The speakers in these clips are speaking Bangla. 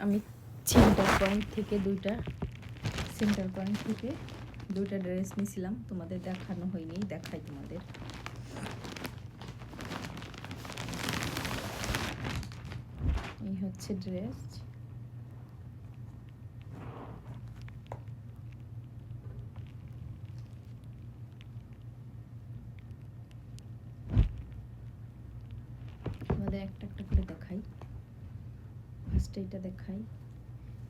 আমি সেন্টার পয়েন্ট থেকে দুইটা সেন্টার পয়েন্ট থেকে দুইটা ড্রেস নিয়েছিলাম তোমাদের দেখানো হয়নি, দেখাই তোমাদের। এই হচ্ছে ড্রেস তোমাদের একটা একটা করে দেখাই এটা দেখাই।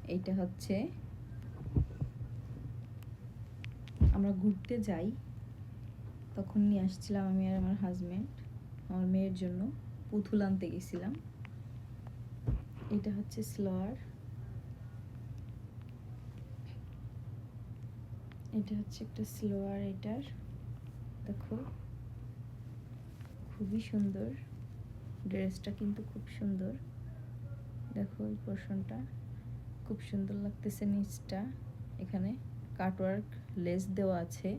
এইটা হচ্ছে আমরা ঘুরতে যাই। তখন নিয়ে আসছিলাম আমি আর আমার হাজব্যান্ড আমার মেয়ের জন্য পুতুল আনতে গেছিলাম। এটা হচ্ছে স্লোয়ার এটা হচ্ছে একটা স্লোয়ার এটার। দেখো, খুবই সুন্দর। ড্রেসটা কিন্তু খুব সুন্দর। দেখো এই পোর্শনটা খুব সুন্দর লাগতেছে নিচটা। এখানে কাটওয়ার্ক লেস দেওয়া আছে।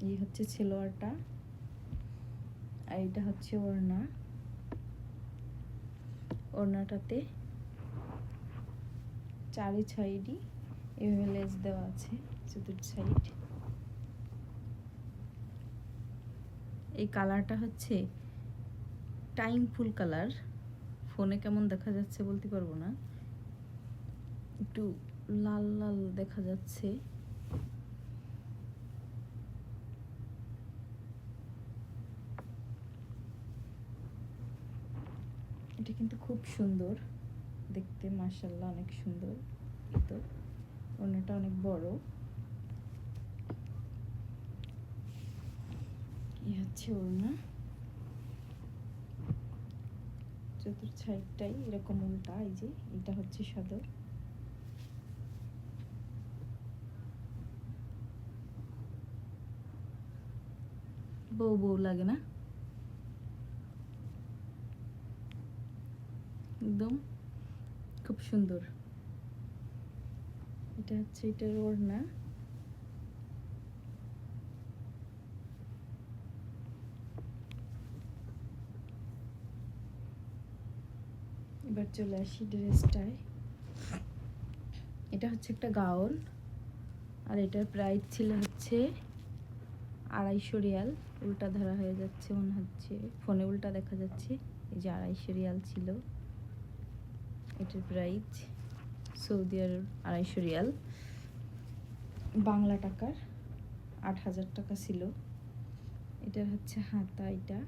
এই হচ্ছে ছেলোয়ারটা। আর এটা হচ্ছে ওড়না। ওড়নাটাতে চারি সাইডই এভাবে লেস দেওয়া আছে, চতুর্থ সাইড। এই কালারটা হচ্ছে টাইম ফুল কালার ফোনে কেমন দেখা যাচ্ছে বলতে পারব না। একটু লাল লাল দেখা যাচ্ছে। এটা কিন্তু খুব সুন্দর। দেখতে মার্শাল্লাহ অনেক সুন্দর। তো ওড়নাটা অনেক বড়। এই হচ্ছে ওড়না। চতুর্থ সাইডটাই এরকম উল্টা এই যে এটা হচ্ছে সদর। বউ বউ লাগে না? একদম খুব সুন্দর। এটা হচ্ছে এটার ওড়না। এবার চলে আসি ড্রেসটায়। এটা হচ্ছে একটা গাউন, আর এটার প্রাইস ছিল হচ্ছে আড়াইশো রিয়াল। উল্টা ধরা হয়ে যাচ্ছে মনে হচ্ছে ফোনে উল্টা দেখা যাচ্ছে, এই যে আড়াইশো রিয়াল ছিল। এটার প্রাইস সৌদি আরব আড়াইশো রিয়াল। বাংলা টাকার আট হাজার টাকা ছিল। এটা হচ্ছে হাতা, এটা।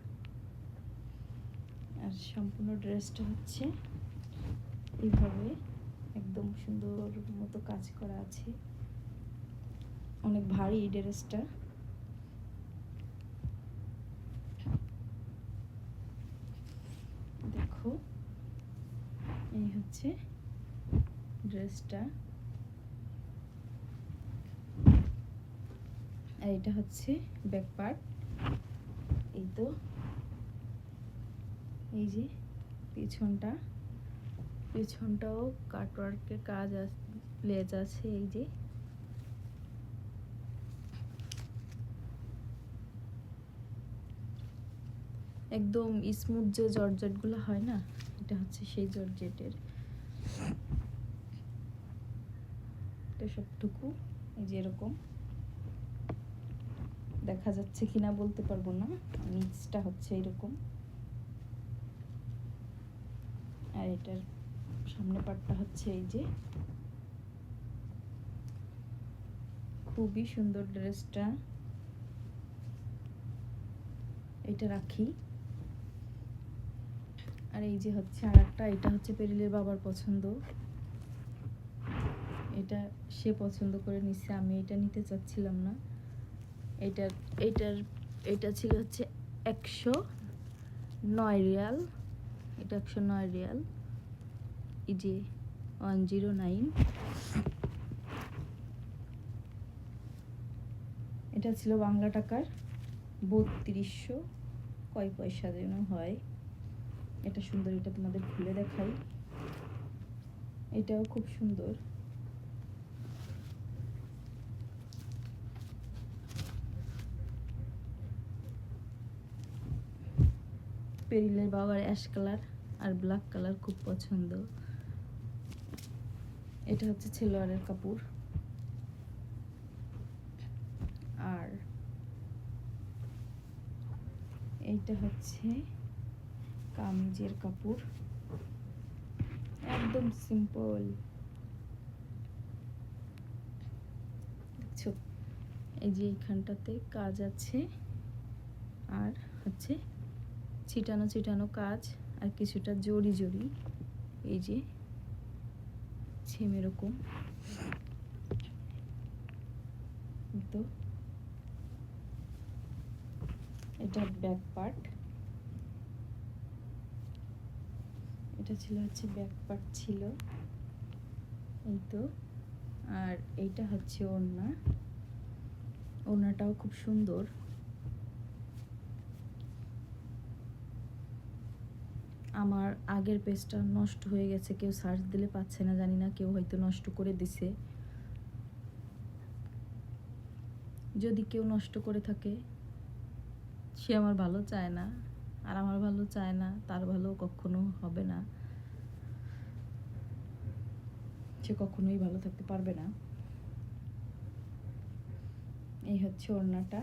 আর সম্পূর্ণ ড্রেসটা হচ্ছে এইভাবে একদম সুন্দর মতো কাজ করা আছে। অনেক ভারী এই ড্রেসটা। দেখো এই হচ্ছে ড্রেসটা। আর এটা হচ্ছে ব্যাক পার্ট এই তো এই যে পিছনটা। পিছনটাও কাটওয়ার্কের কাজ লেজ আছে, এই যে। একদম স্মুথ যে জর্জেটগুলো হয় না, এটা হচ্ছে সেই জর্জেটের। সবটুকু, এই যে এরকম। দেখা যাচ্ছে কিনা বলতে পারব না নিচটা হচ্ছে এরকম। আর এটার সামনে পাটটা হচ্ছে এই যে। খুবই সুন্দর ড্রেসটা। এটা রাখি। আর এই যে হচ্ছে আর একটা এটা হচ্ছে পেরিলের বাবার পছন্দ। এটা সে পছন্দ করে নিচ্ছে আমি এটা নিতে চাচ্ছিলাম না। এটা, এটার, এটা ছিল হচ্ছে একশো নয় রিয়াল। এটা একশো নয় রিয়াল। যে ওয়ান জিরো নাইন এটা ছিল বাংলা টাকার বত্রিশশো কয় পয়সা যেন হয়। এটা সুন্দর, এটা তোমাদের খুলে দেখাই। এটাও খুব সুন্দর। পেরিলের বাবার অ্যাশ কালার আর ব্ল্যাক কালার খুব পছন্দ। এটা হচ্ছে ছেলোয়ারের কাপড়। আর এইটা হচ্ছে কামিজের কাপড়। একদম সিম্পল এই যে এইখানটাতে কাজ আছে। আর হচ্ছে ছিটানো ছিটানো কাজ আর কিছুটা জড়ি জড়ি। এই যে ছেম এরকম। তো? এটা ব্যাক পার্ট এটা ছিল হচ্ছে ব্যাক পার্ট ছিল। এই তো। আর এইটা হচ্ছে ওড়না। ওড়নাটাও খুব সুন্দর। আমার আগের পেজটা নষ্ট হয়ে গেছে, কেউ সার্চ দিলে পাচ্ছে না, জানি না, কেউ হয়তো নষ্ট করে দিছে। যদি কেউ নষ্ট করে থাকে, সে আমার ভালো চায় না, আর আমার ভালো চায় না, তার ভালো কখনো হবে না। সে কখনোই ভালো থাকতে পারবে না। এই হচ্ছে ওড়নাটা।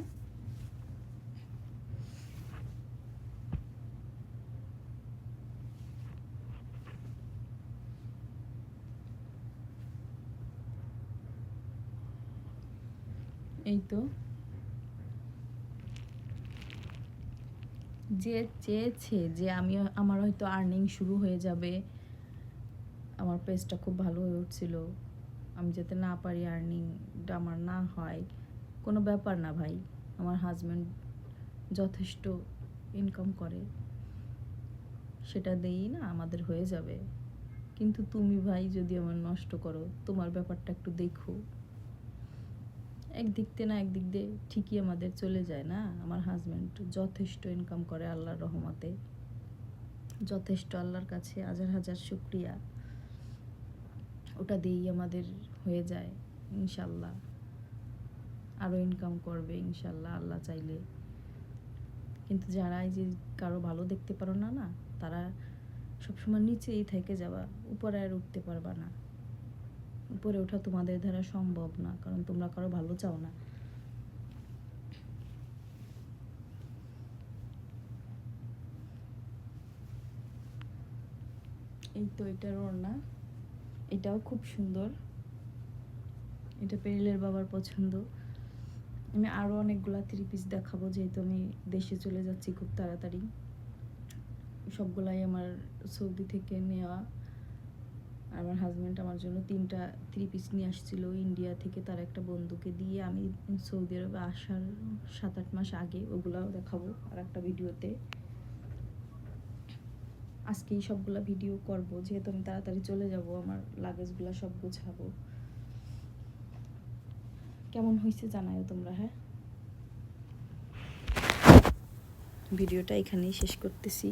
এই তো যে চেয়েছে যে আমি, আমার হয়তো আর্নিং শুরু হয়ে যাবে, আমার পেজটা খুব ভালো হয়ে উঠছিল, আমি যাতে না পারি আর্নিংটা আমার না হয়, কোনো ব্যাপার না ভাই। আমার হাজব্যান্ড যথেষ্ট ইনকাম করে, সেটা দিয়েই না আমাদের হয়ে যাবে। কিন্তু তুমি ভাই যদি আমার নষ্ট করো, তোমার ব্যাপারটা একটু দেখো। একদিক দিয়ে না একদিক দিয়ে ঠিকই আমাদের চলে যায় না। আমার হাজব্যান্ড যথেষ্ট ইনকাম করে আল্লাহর রহমতে। যথেষ্ট আল্লাহর কাছে হাজার হাজার শুক্রিয়া। ওটা দিয়েই আমাদের হয়ে যায়, ইনশাল্লাহ। আরও ইনকাম করবে, ইনশাল্লাহ আল্লাহ চাইলে। কিন্তু যারা এই যে কারও ভালো দেখতে পারো না না, তারা সবসময় নিচেই থেকে যাওয়া উপরে আর উঠতে পারবা না। উপরে ওঠা তোমাদের দ্বারা সম্ভব না, কারণ তোমরা কারও ভালো চাও না। এই তো এটার ওড়না এটাও খুব সুন্দর। এটা পেরিলের বাবার পছন্দ। আমি আরও অনেকগুলা থ্রি পিস দেখাবো, যেহেতু আমি দেশে চলে যাচ্ছি খুব তাড়াতাড়ি। সবগুলাই আমার সৌদি থেকে নেওয়া। আমার হাজব্যান্ড আমার জন্য তিনটা থ্রি পিস নিয়ে আসছিল ইন্ডিয়া থেকে। তার একটা বন্ধুকে দিয়ে আমি সৌদি আরবে আসার সাত আট মাস আগে ওগুলাও দেখাবো আর একটা ভিডিওতে। আজকেই সবগুলা ভিডিও করব, যেহেতু আমি তাড়াতাড়ি চলে যাব, আমার লাগেজগুলো সব গোছাবো। কেমন হয়েছে জানাও তোমরা হ্যাঁ? ভিডিওটা এখানেই শেষ করতেছি।